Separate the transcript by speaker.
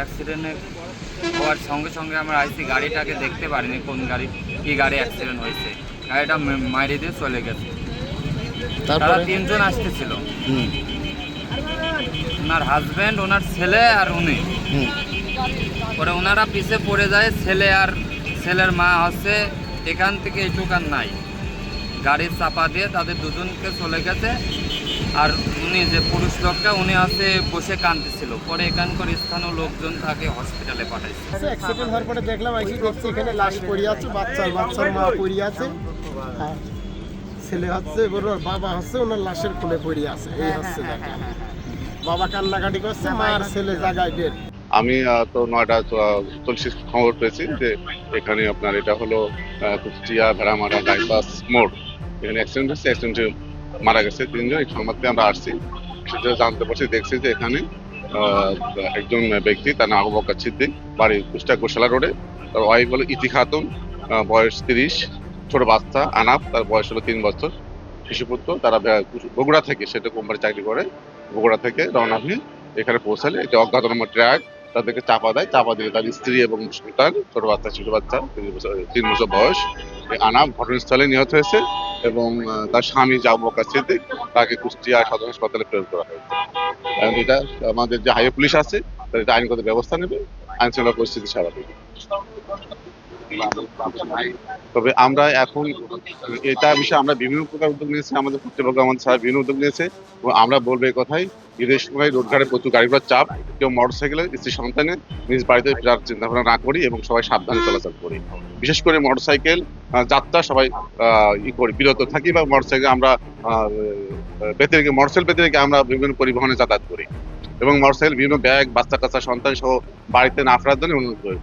Speaker 1: অ্যাক্সিডেন্টে হওয়ার সঙ্গে সঙ্গে আমরা আইসি গাড়িটাকে দেখতে পারিনি কোন গাড়ি কি গাড়ি অ্যাক্সিডেন্ট হয়েছে। গাড়িটা মাইরে দিয়ে চলে গেছে। তারা তিনজন আসতেছিল। ওনার হাজব্যান্ড ওনার ছেলে আর উনি। পরে ওনারা পিছে পড়ে যায় ছেলে আর ছেলের মা হচ্ছে এখান থেকে এইটুকান নাই। গাড়ির চাপা দিয়ে তাদের দুজনকে চলে গেছে। আর উনি যে পুরুষ লোকটা উনি হচ্ছে বসে কাঁদতেছিল। পরে এখানকার স্থানীয় লোকজন তাকে হসপিটালে পাঠাইছে।
Speaker 2: অ্যাক্সিডেন্ট হওয়ার পরে দেখলাম আইসি দেখছি এখানে লাশ পড়ে আছে বাচ্চা বাচ্চার মা পড়ে আছে। ছেলে হচ্ছে ওর বাবা হচ্ছে ওনার লাশের কোলে পড়ে আছে। এই হচ্ছে দেখলাম বাবা কান্নাকাটি করছে মা আর ছেলে জায়গায় ডেট
Speaker 3: আমি তো নয়টা চল্লিশ খবর পেয়েছি যে এখানে আপনার এটা হলো কুষ্টিয়া ভেড়ামারা বাইপাস মোড়। এখানে অ্যাক্সিডেন্ট হচ্ছে অ্যাক্সিডেন্টে মারা গেছে তিনজন, এই সংবাদ পেয়ে আমরা আসছি। সেটা জানতে পারছি, দেখছি যে এখানে একজন ব্যক্তি, তার নাম আবু সিদ্দিক, বাড়ি কুষ্টিয়া গোশালা রোডে। তার ওয়াইফ হলো ইতি খাতুন বয়স তিরিশ, ছোট বাচ্চা আনাফ তার বয়স হলো তিন বছর। শিশুপুত্র তারা বগুড়া থেকে, সেটা কোম্পানি চাকরি করে, বগুড়া থেকে রওনা হয়ে এখানে পৌঁছালে। একটি অজ্ঞাত নম্বর ট্রাক তাদেরকে চাপা দেয়, চাপা দিয়ে তার স্ত্রী এবং সন্তান ছোট বাচ্চা ছোট বাচ্চা, তিন বছর তিন বছর বয়স। আনাম ঘটনাস্থলে নিহত হয়েছে। এবং তার স্বামী জামুক আছে তাকে কুষ্টিয়া সদর হাসপাতালে প্রেরণ করা হয়েছে। এবং এটা আমাদের যে হাইওয়ে পুলিশ আছে, তারা এটা আইনগত ব্যবস্থা নেবে, আইনশৃঙ্খলা পরিস্থিতি স্বাভাবিক। তবে আমরা এখন এটা বিষয়ে আমরা বিভিন্ন প্রকার উদ্যোগ নিয়েছি, আমাদের কর্তৃপক্ষ, আমাদের স্যার বিভিন্ন উদ্যোগ নিয়েছে এবং আমরা বলব এই কথাই ঈদের সময় রোডঘাটে প্রচুর গাড়ি ঘোড়ার চাপ, কেউ মোটর সাইকেলে স্ত্রী সন্তানে নিজ বাড়িতে ফেরার চিন্তা ভাবনা না করি এবং সবাই সাবধানে চলাচল করি। বিশেষ করে মোটর সাইকেল যাত্রা সবাই ই করি, বিরত থাকি বা মোটর সাইকেল আমরা পেতে রেখে মোটর সাইকেল পেতে রেখে আমরা বিভিন্ন পরিবহনে যাতায়াত করি এবং মোটর সাইকেল বিভিন্ন ব্যাগ বাচ্চা কাচ্চা সন্তান সহ বাড়িতে না ফেরার জন্য অনুরোধ করি।